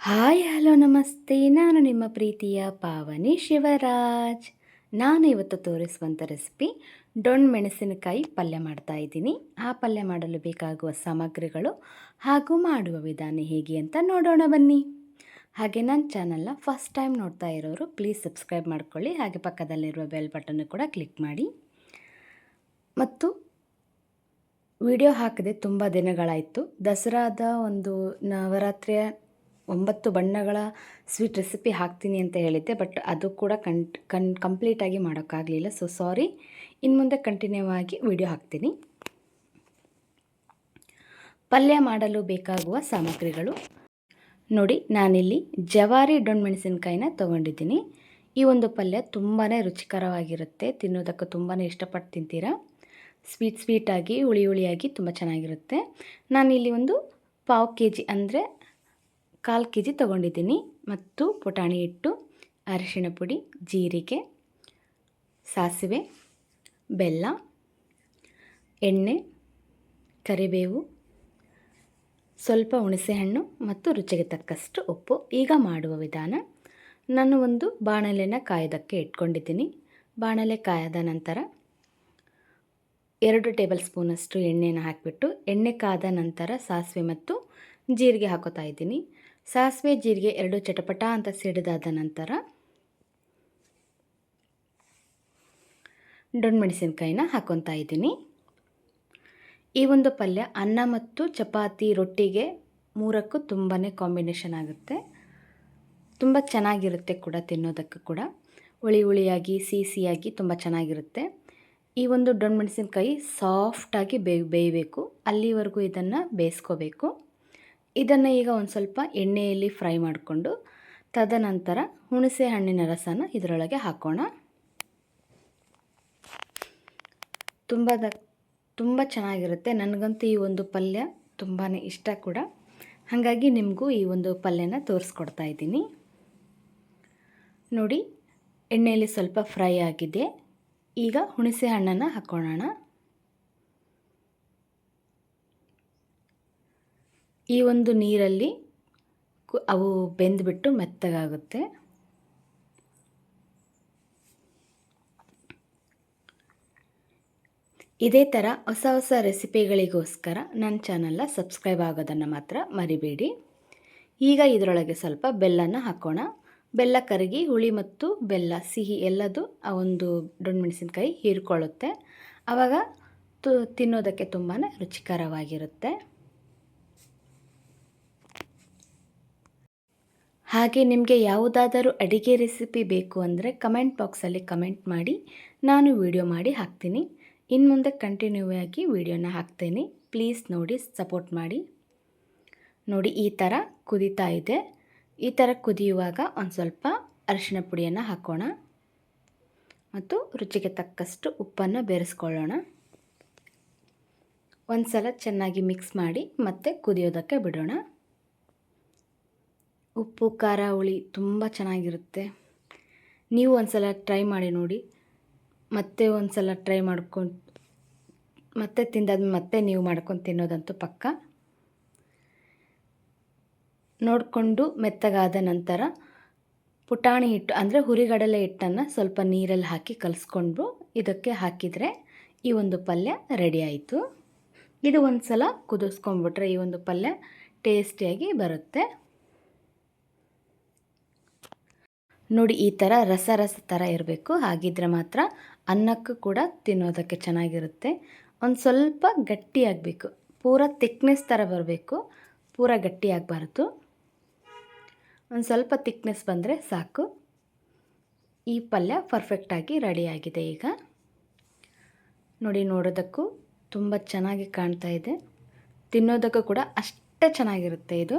Hi, hello, ನಮಸ್ತೆ. ನಾನು ನಿಮ್ಮ ಪ್ರೀತಿಯ ಪಾವನಿ ಶಿವರಾಜ್. ನಾನು ಇವತ್ತು ತೋರಿಸುವಂಥ ರೆಸಿಪಿ ಡೊಣ್ ಮೆಣಸಿನಕಾಯಿ ಪಲ್ಯ ಮಾಡ್ತಾ ಇದ್ದೀನಿ. ಆ ಪಲ್ಯ ಮಾಡಲು ಬೇಕಾಗುವ ಸಾಮಗ್ರಿಗಳು ಹಾಗೂ ಮಾಡುವ ವಿಧಾನ ಹೇಗೆ ಅಂತ ನೋಡೋಣ ಬನ್ನಿ. ಹಾಗೆ ನನ್ನ ಚಾನಲ್ನ ಫಸ್ಟ್ ಟೈಮ್ ನೋಡ್ತಾ ಇರೋರು ಪ್ಲೀಸ್ ಸಬ್ಸ್ಕ್ರೈಬ್ ಮಾಡ್ಕೊಳ್ಳಿ. ಹಾಗೆ ಪಕ್ಕದಲ್ಲಿರುವ ಬೆಲ್ ಬಟನ್ನು ಕೂಡ ಕ್ಲಿಕ್ ಮಾಡಿ. ಮತ್ತು ವಿಡಿಯೋ ಹಾಕದೆ ತುಂಬ ದಿನಗಳಾಯಿತು. ದಸರಾದ ಒಂದು ನವರಾತ್ರಿಯ ಒಂಬತ್ತು ಬಣ್ಣಗಳ ಸ್ವೀಟ್ ರೆಸಿಪಿ ಹಾಕ್ತೀನಿ ಅಂತ ಹೇಳಿದ್ದೆ, ಬಟ್ ಅದು ಕೂಡ ಕಂಟ್ ಕನ್ ಕಂಪ್ಲೀಟಾಗಿ ಮಾಡೋಕ್ಕಾಗಲಿಲ್ಲ. ಸೊ ಸಾರಿ ಇನ್ನು ಮುಂದೆ ಕಂಟಿನ್ಯೂ ಆಗಿ ವಿಡಿಯೋ ಹಾಕ್ತೀನಿ. ಪಲ್ಯ ಮಾಡಲು ಬೇಕಾಗುವ ಸಾಮಗ್ರಿಗಳು. ನೋಡಿ, ನಾನಿಲ್ಲಿ ಜವಾರಿ ಡೊಣ್ ಮೆಣಸಿನ್ಕಾಯಿನ ತೊಗೊಂಡಿದ್ದೀನಿ. ಈ ಒಂದು ಪಲ್ಯ ತುಂಬಾ ರುಚಿಕರವಾಗಿರುತ್ತೆ, ತಿನ್ನೋದಕ್ಕೆ ತುಂಬಾ ಇಷ್ಟಪಟ್ಟು ತಿಂತೀರಾ? ಸ್ವೀಟ್ ಸ್ವೀಟಾಗಿ, ಹುಳಿ ಹುಳಿಯಾಗಿ ತುಂಬ ಚೆನ್ನಾಗಿರುತ್ತೆ. ನಾನಿಲ್ಲಿ ಒಂದು ಪಾವು ಕೆ ಜಿ ಅಂದರೆ ಕಾಲು ಕೆ ಜಿ ತೊಗೊಂಡಿದ್ದೀನಿ ಮತ್ತು ಪುಟಾಣಿ ಹಿಟ್ಟು, ಅರಿಶಿಣ ಪುಡಿ, ಜೀರಿಗೆ, ಸಾಸಿವೆ, ಬೆಲ್ಲ, ಎಣ್ಣೆ, ಕರಿಬೇವು, ಸ್ವಲ್ಪ ಹುಣಸೆಹಣ್ಣು ಮತ್ತು ರುಚಿಗೆ ತಕ್ಕಷ್ಟು ಉಪ್ಪು. ಈಗ ಮಾಡುವ ವಿಧಾನ, ನಾನು ಒಂದು ಬಾಣಲೆನ ಕಾಯೋದಕ್ಕೆ ಇಟ್ಕೊಂಡಿದ್ದೀನಿ. ಬಾಣಲೆ ಕಾಯದ ನಂತರ ಎರಡು ಟೇಬಲ್ ಸ್ಪೂನಷ್ಟು ಎಣ್ಣೆನ ಹಾಕಿಬಿಟ್ಟು, ಎಣ್ಣೆ ಕಾದ ನಂತರ ಸಾಸಿವೆ ಮತ್ತು ಜೀರಿಗೆ ಹಾಕೋತಾ ಇದ್ದೀನಿ. ಸಾಸಿವೆ ಜೀರಿಗೆ ಎರಡು ಚಟಪಟ ಅಂತ ಸಿಡಿದಾದ ನಂತರ ಡೊಣ್ ಮೆಣಸಿನಕಾಯಿನ ಹಾಕೊತಾ ಇದ್ದೀನಿ. ಈ ಒಂದು ಪಲ್ಯ ಅನ್ನ ಮತ್ತು ಚಪಾತಿ ರೊಟ್ಟಿಗೆ ಮೂರಕ್ಕೂ ತುಂಬಾ ಕಾಂಬಿನೇಷನ್ ಆಗುತ್ತೆ. ತುಂಬ ಚೆನ್ನಾಗಿರುತ್ತೆ ಕೂಡ ತಿನ್ನೋದಕ್ಕೂ ಕೂಡ. ಹುಳಿ ಹುಳಿಯಾಗಿ ಸಿಹಿ ಸಿಹಿಯಾಗಿ ತುಂಬ ಚೆನ್ನಾಗಿರುತ್ತೆ. ಈ ಒಂದು ಡೊಣ್ ಮೆಣಸಿನ್ಕಾಯಿ ಸಾಫ್ಟಾಗಿ ಬೇಯ್, ಬೇಯಬೇಕು. ಅಲ್ಲಿವರೆಗೂ ಇದನ್ನು ಬೇಯಿಸ್ಕೋಬೇಕು. ಇದನ್ನು ಈಗ ಒಂದು ಸ್ವಲ್ಪ ಎಣ್ಣೆಯಲ್ಲಿ ಫ್ರೈ ಮಾಡಿಕೊಂಡು ತದನಂತರ ಹುಣಸೆ ಹಣ್ಣಿನ ರಸನ ಇದರೊಳಗೆ ಹಾಕೋಣ. ತುಂಬ ದ, ತುಂಬ ಚೆನ್ನಾಗಿರುತ್ತೆ. ನನಗಂತೂ ಈ ಒಂದು ಪಲ್ಯ ತುಂಬಾ ಇಷ್ಟ ಕೂಡ. ಹಾಗಾಗಿ ನಿಮಗೂ ಈ ಒಂದು ಪಲ್ಯನ ತೋರಿಸ್ಕೊಡ್ತಾ ಇದ್ದೀನಿ. ನೋಡಿ, ಎಣ್ಣೆಯಲ್ಲಿ ಸ್ವಲ್ಪ ಫ್ರೈ ಆಗಿದೆ. ಈಗ ಹುಣಸೆ ಹಣ್ಣನ್ನು ಹಾಕ್ಕೊಳ್ಳೋಣ ಈ ಒಂದು ನೀರಲ್ಲಿ ಅವು ಬೆಂದುಬಿಟ್ಟು ಮೆತ್ತಗಾಗುತ್ತೆ. ಇದೇ ಥರ ಹೊಸ ಹೊಸ ರೆಸಿಪಿಗಳಿಗೋಸ್ಕರ ನನ್ನ ಚಾನಲ್ನ ಸಬ್ಸ್ಕ್ರೈಬ್ ಆಗೋದನ್ನು ಮಾತ್ರ ಮರಿಬೇಡಿ. ಈಗ ಇದರೊಳಗೆ ಸ್ವಲ್ಪ ಬೆಲ್ಲನ ಹಾಕೋಣ. ಬೆಲ್ಲ ಕರಗಿ, ಹುಳಿ ಮತ್ತು ಬೆಲ್ಲ, ಸಿಹಿ ಎಲ್ಲದು ಆ ಒಂದು ಡೊಣ್ಣ ಮೆಣಸಿನ್ಕಾಯಿ ಹೀರ್ಕೊಳ್ಳುತ್ತೆ. ಆವಾಗ ತು, ತಿನ್ನೋದಕ್ಕೆ ತುಂಬಾ ರುಚಿಕರವಾಗಿರುತ್ತೆ. ಹಾಗೆ ನಿಮಗೆ ಯಾವುದಾದರೂ ಅಡಿಗೆ ರೆಸಿಪಿ ಬೇಕು ಅಂದರೆ ಕಮೆಂಟ್ ಬಾಕ್ಸಲ್ಲಿ ಕಮೆಂಟ್ ಮಾಡಿ. ನಾನು ವಿಡಿಯೋ ಮಾಡಿ ಹಾಕ್ತೀನಿ. ಇನ್ನು ಮುಂದೆ ಕಂಟಿನ್ಯೂ ಆಗಿ ವಿಡಿಯೋನ ಹಾಕ್ತೇನೆ. ಪ್ಲೀಸ್ ನೋಡಿ, ಸಪೋರ್ಟ್ ಮಾಡಿ. ನೋಡಿ, ಈ ಥರ ಕುದೀತಾ ಇದೆ. ಈ ಥರ ಕುದಿಯುವಾಗ ಒಂದು ಸ್ವಲ್ಪ ಅರಿಶಿನ ಪುಡಿಯನ್ನು ಹಾಕೋಣ. ಮತ್ತು ರುಚಿಗೆ ತಕ್ಕಷ್ಟು ಉಪ್ಪನ್ನು ಬೆರೆಸ್ಕೊಳ್ಳೋಣ. ಒಂದು ಸಲ ಚೆನ್ನಾಗಿ ಮಿಕ್ಸ್ ಮಾಡಿ ಮತ್ತೆ ಕುದಿಯೋದಕ್ಕೆ ಬಿಡೋಣ. ಉಪ್ಪು, ಖಾರ, ಹುಳಿ ತುಂಬ ಚೆನ್ನಾಗಿರುತ್ತೆ. ನೀವು ಒಂದು ಸಲ ಟ್ರೈ ಮಾಡಿ ನೋಡಿ. ಮತ್ತೆ ಒಂದು ಸಲ ಟ್ರೈ ಮಾಡ್ಕೊಂಡು, ಮತ್ತೆ ತಿಂದಾದ್ಮೇಲೆ ಮತ್ತೆ ನೀವು ಮಾಡ್ಕೊಂಡು ತಿನ್ನೋದಂತೂ ಪಕ್ಕ. ನೋಡಿಕೊಂಡು ಮೆತ್ತಗಾದ ನಂತರ ಪುಟಾಣಿ ಹಿಟ್ಟು, ಅಂದರೆ ಹುರಿಗಡಲೆ ಹಿಟ್ಟನ್ನು ಸ್ವಲ್ಪ ನೀರಲ್ಲಿ ಹಾಕಿ ಕಲಿಸ್ಕೊಂಡು ಇದಕ್ಕೆ ಹಾಕಿದರೆ ಈ ಒಂದು ಪಲ್ಯ ರೆಡಿ ಆಯಿತು. ಇದು ಒಂದು ಸಲ ಕುದಿಸ್ಕೊಂಡ್ಬಿಟ್ರೆ ಈ ಒಂದು ಪಲ್ಯ ಟೇಸ್ಟಿಯಾಗಿ ಬರುತ್ತೆ. ನೋಡಿ, ಈ ಥರ ರಸ ರಸ ಥರ ಇರಬೇಕು. ಹಾಗಿದ್ರೆ ಮಾತ್ರ ಅನ್ನಕ್ಕೂ ಕೂಡ ತಿನ್ನೋದಕ್ಕೆ ಚೆನ್ನಾಗಿರುತ್ತೆ. ಒಂದು ಸ್ವಲ್ಪ ಗಟ್ಟಿಯಾಗಬೇಕು ಪೂರ ತಿಕ್ನೆಸ್ ಥರ ಬರಬೇಕು. ಪೂರ ಗಟ್ಟಿಯಾಗಬಾರ್ದು ಒಂದು ಸ್ವಲ್ಪ ತಿಕ್ನೆಸ್ ಬಂದರೆ ಸಾಕು. ಈ ಪಲ್ಯ ಪರ್ಫೆಕ್ಟಾಗಿ ರೆಡಿಯಾಗಿದೆ ಈಗ. ನೋಡಿ, ನೋಡೋದಕ್ಕೂ ತುಂಬ ಚೆನ್ನಾಗಿ ಕಾಣ್ತಾ ಇದೆ. ತಿನ್ನೋದಕ್ಕೂ ಕೂಡ ಅಷ್ಟೇ ಚೆನ್ನಾಗಿರುತ್ತೆ ಇದು.